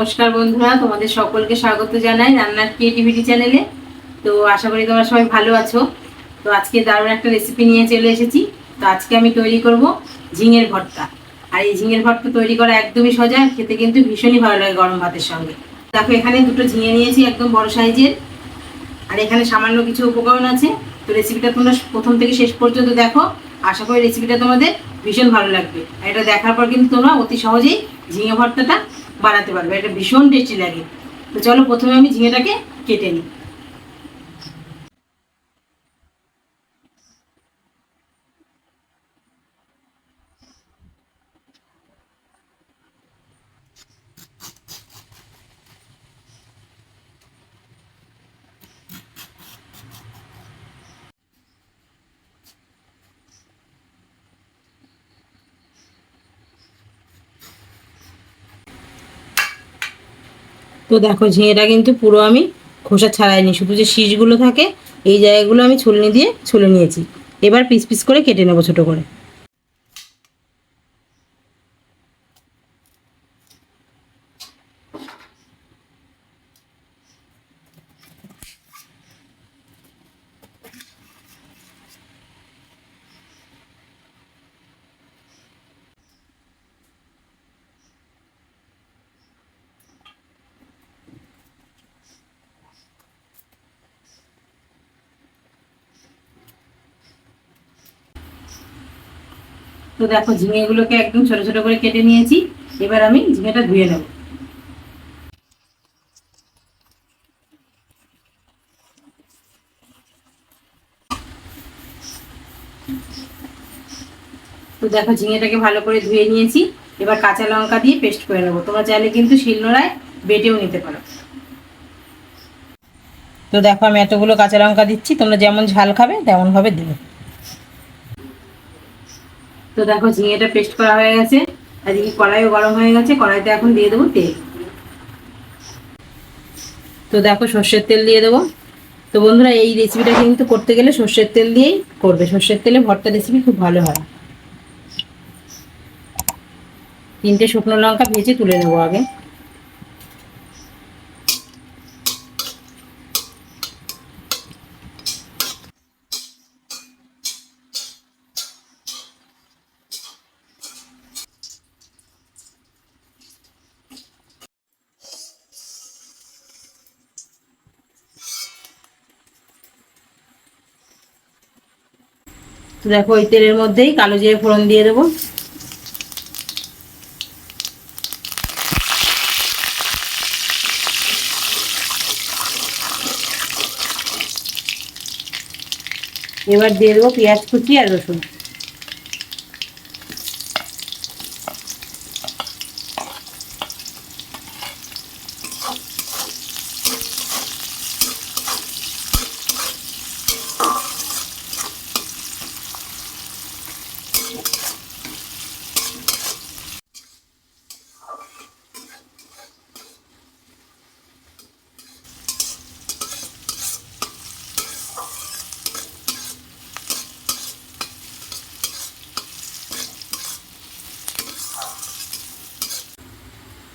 নমস্কার বন্ধুরা, তোমাদের সকলকে স্বাগত জানাই রান্নার ক্রিয়েটিভিটি চ্যানেলে তো আশা করি তোমরা সবাই ভালো আছো। তো আজকে দারুণ একটা রেসিপি নিয়ে চলে এসেছি। তো আজকে আমি তৈরি করব ঝিঙের ভর্তা। আর এই ঝিঙের ভর্তা তৈরি করা একদমই সোজা, খেতে কিন্তু ভীষণই ভালো লাগে গরম ভাতের সঙ্গে। দেখো, এখানে দুটো ঝিঙে নিয়েছি, একদম বড় সাইজের। আর এখানে সামান্য কিছু উপকরণ আছে। তো রেসিপিটা তোমরা প্রথম থেকে শেষ পর্যন্ত দেখো। আশা করি রেসিপিটা তোমাদের ভীষণ ভালো লাগবে। এটা দেখার পর কিন্তু তোমরা অতি সহজেই ঝিঙে ভর্তাটা বানাতে পারবে এটা ভীষণ টেস্টি লাগে। তো চলো প্রথমে আমি ঝিঙেটাকে কেটে নিই। তো দেখো ঝিঙেটা কিন্তু পুরো আমি খোসা ছাড়াইনি, শুধু যে শীষগুলো থাকে, এই জায়গাগুলো আমি ছুলনি দিয়ে ছুলে নিয়েছি। এবার পিস পিস করে কেটে নেব ছোটো করে। তো দেখো ঝিঙেগুলোকে একদম ছোট ছোট করে কেটে নিয়েছি। এবার আমি ঝিঙেটা ধুয়ে নেব। তো দেখো ঝিঙেটাকে ভালো করে ধুয়ে নিয়েছি। এবার কাঁচা লঙ্কা দিয়ে পেস্ট করে নেব। তোমরা চাইলে কিন্তু শিলনোড়ায় বেটেও নিতে পারো। তো দেখো আমি এতগুলো কাঁচা লঙ্কা দিচ্ছি। তোমরা যেমন ঝাল খাবে তেমনভাবে দেবে তো দেখো ঝিঙেটা পেস্ট করা হয়ে গেছে। আজকে কড়াইও গরম হয়ে গেছে, কড়াইতে এখন দিয়ে দেবো তেল। তো দেখো সর্ষের তেল দিয়ে দেবো। তো বন্ধুরা, এই রেসিপিটা কিন্তু করতে গেলে সর্ষের তেল দিয়েই করবে। সর্ষের তেলে ভর্তা রেসিপি খুব ভালো হয়। তিনটে শুকনো লঙ্কা ভেজে তুলে নেব আগে। দেখো ওই তেলের মধ্যেই কালো জিরে ফোড়ন দিয়ে দেবো। এবার দিয়ে দেবো পেঁয়াজ কুচি আর রসুন।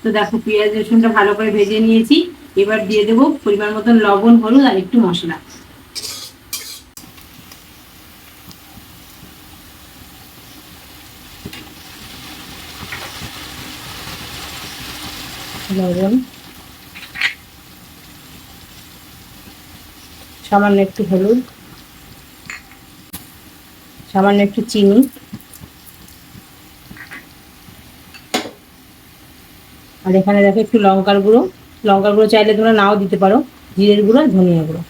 তো দেখো পেঁয়াজ রসুনটা ভালো করে ভেজে নিয়েছি। এবার দিয়ে দেবো পরিমাণ মতন লবণ, হলুদ আর একটু মশলা। লবণ। সামান্য একটু হলুদ। সামান্য একটু চিনি। আর এখানে দেখো একটু লঙ্কার গুঁড়ো। লঙ্কার গুঁড়ো চাইলে তোমরা নাও দিতে পারো। জিরের গুঁড়ো আর ধনিয়া গুঁড়ো।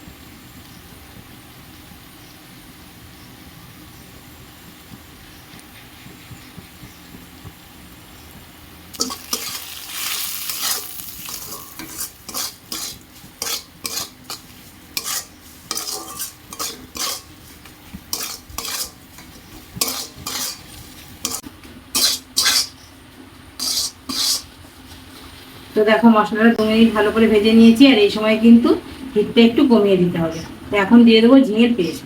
তো দেখো মশলাটা মিনিট ভালো করে ভেজে নিয়েছি আর এই সময় কিন্তু হিটটা একটু কমিয়ে দিতে হবে। তো এখন দিয়ে দেবো ঝিঙের পেস্ট।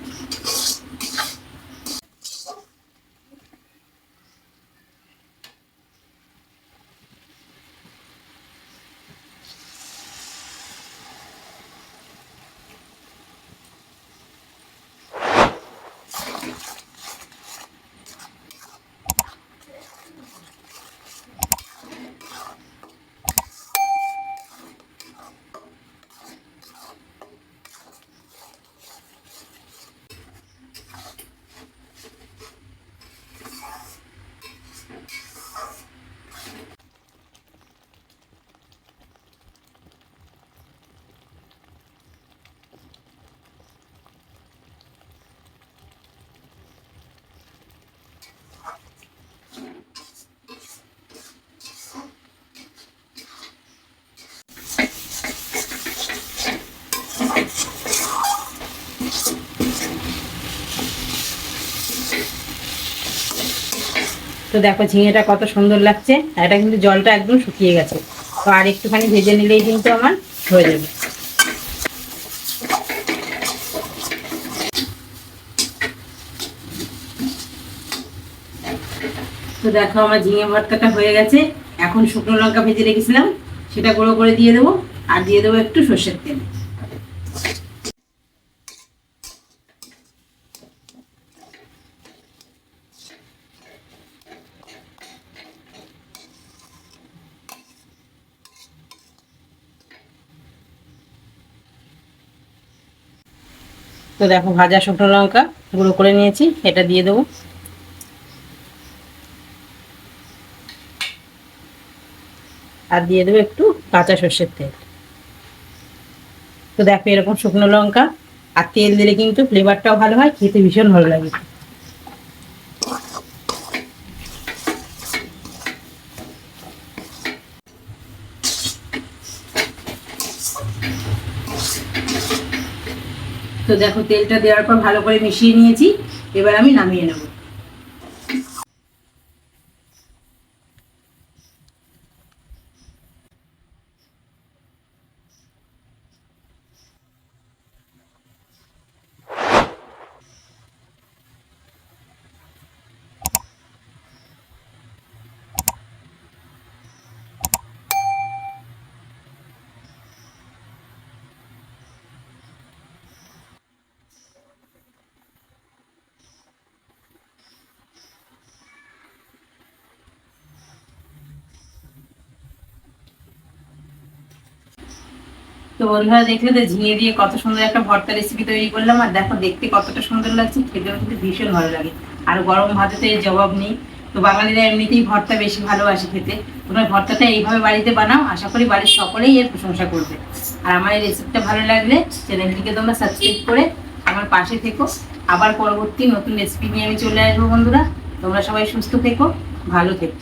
তো দেখো ঝিঙেটা কত সুন্দর লাগছে, আর এটা কিন্তু জলটা একদম শুকিয়ে গেছে। তো আর একটুখানি ভেজে নিলেই কিন্তু আমার হয়ে যাবে। তো দেখো আমার ঝিঙে ভর্তাটা হয়ে গেছে। এখন শুকনো লঙ্কা ভেজে রেখেছিলাম, সেটা গুঁড়ো করে দিয়ে দেবো, আর দিয়ে দেবো একটু সর্ষের তেল। তো দেখো ভাজা শুকনো লঙ্কা গুঁড়ো করে নিয়েছি, এটা দিয়ে দেবো। আর দিয়ে দেবো একটু কাঁচা সর্ষের তেল। তো দেখো এরকম শুকনো লঙ্কা আর তেল দিলে কিন্তু ফ্লেভারটাও ভালো হয়, খেতে ভীষণ ভালো লাগে। তো দেখো তেলটা দেওয়ার পর ভালো করে মিশিয়ে নিয়েছি। এবার আমি নামিয়ে নেব। তো বন্ধুরা দেখলে তো ঝিঙে দিয়ে কত সুন্দর একটা ভর্তা রেসিপি তৈরি করলাম। আর দেখো, দেখতে কতটা সুন্দর লাগছে, খেতেও কিন্তু ভীষণ ভালো লাগে। আর গরম ভাতে তো এর জবাব নেই। তো বাঙালিরা এমনিতেই ভর্তা বেশি ভালোবাসে খেতে। তোমরা ভর্তাটা এইভাবে বাড়িতে বানাও, আশা করি বাড়ির সকলেই এর প্রশংসা করবে। আর আমার এই রেসিপিটা ভালো লাগলে চ্যানেলটিকে তোমরা সাবস্ক্রাইব করে আমার পাশে থেকো। আবার পরবর্তী নতুন রেসিপি নিয়ে আমি চলে আসব বন্ধুরা। তোমরা সবাই সুস্থ থেকো, ভালো থেকো।